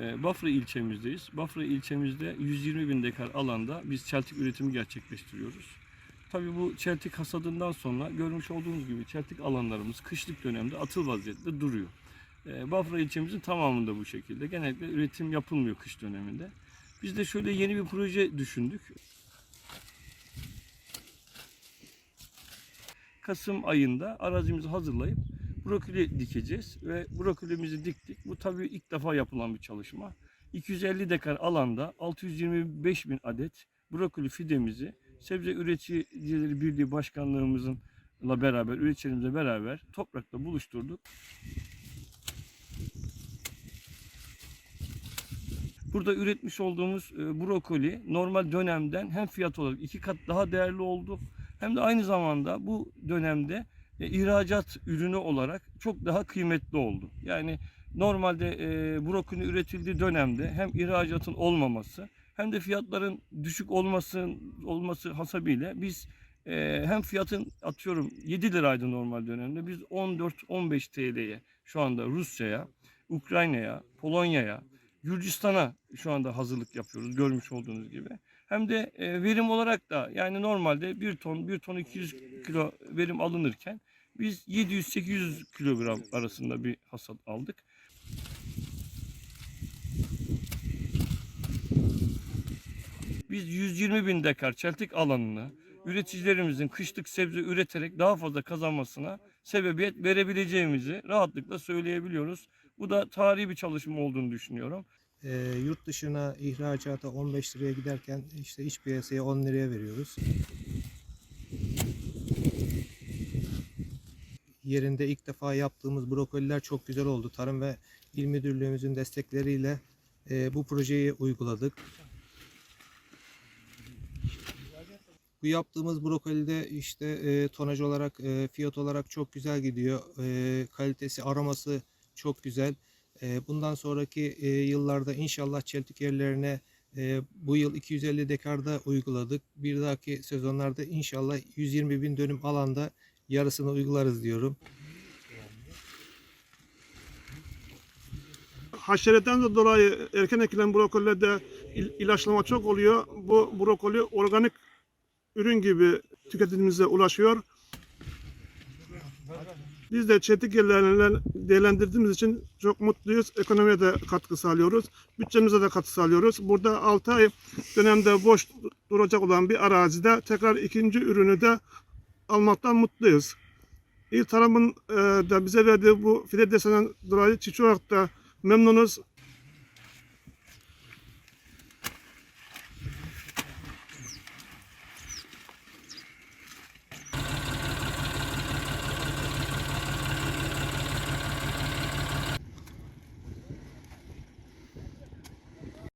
E, Bafra ilçemizdeyiz. Bafra ilçemizde 120 bin dekar alanda biz çeltik üretimi gerçekleştiriyoruz. Tabii bu çeltik hasadından sonra görmüş olduğunuz gibi çeltik alanlarımız kışlık dönemde atıl vaziyette duruyor. E, Bafra ilçemizin tamamında bu şekilde. Genellikle üretim yapılmıyor kış döneminde. Biz de şöyle yeni bir proje düşündük. Kasım ayında arazimizi hazırlayıp brokoli dikeceğiz ve brokolimizi diktik. Bu tabii ilk defa yapılan bir çalışma. 250 dekar alanda 625 bin adet brokoli fidemizi Sebze Üreticileri Birliği Başkanlığımızla beraber, üreticilerimizle beraber toprakta buluşturduk. Burada üretmiş olduğumuz e, brokoli normal dönemden hem fiyat olarak iki kat daha değerli oldu hem de aynı zamanda bu dönemde e, ihracat ürünü olarak çok daha kıymetli oldu. Yani normalde e, brokoli üretildiği dönemde hem ihracatın olmaması hem de fiyatların düşük olması olması hasebiyle biz e, hem fiyatın atıyorum 7 liraydı normal dönemde biz 14-15 TL'ye şu anda Rusya'ya, Ukrayna'ya, Polonya'ya, Gürcistan'a şu anda hazırlık yapıyoruz görmüş olduğunuz gibi. Hem de e, verim olarak da yani normalde 1 ton 1 ton 200 kilo verim alınırken biz 700-800 kilogram arasında bir hasat aldık. Biz 120 bin dekar çeltik alanını üreticilerimizin kışlık sebze üreterek daha fazla kazanmasına sebebiyet verebileceğimizi rahatlıkla söyleyebiliyoruz. Bu da tarihi bir çalışma olduğunu düşünüyorum. E, yurt dışına ihracata 15 liraya giderken işte iç piyasaya 10 liraya veriyoruz. Yerinde ilk defa yaptığımız brokoliler çok güzel oldu. Tarım ve İl Müdürlüğümüzün destekleriyle e, bu projeyi uyguladık. Bu yaptığımız brokolide işte e, tonaj olarak, e, fiyat olarak çok güzel gidiyor. E, kalitesi, aroması çok güzel. Bundan sonraki yıllarda inşallah çeltik yerlerine bu yıl 250 dekarda uyguladık. Bir dahaki sezonlarda inşallah 120 bin dönüm alanda yarısını uygularız diyorum. haşereden de dolayı erken ekilen brokolide il- ilaçlama çok oluyor. Bu brokoli organik ürün gibi tüketicimize ulaşıyor. Biz de çetik yerlerini değerlendirdiğimiz için çok mutluyuz. Ekonomiye de katkı sağlıyoruz. Bütçemize de katkı sağlıyoruz. Burada 6 ay dönemde boş duracak olan bir arazide tekrar ikinci ürünü de almaktan mutluyuz. İl tarımın e, da bize verdiği bu fide desenen dolayı çiftçi olarak da memnunuz.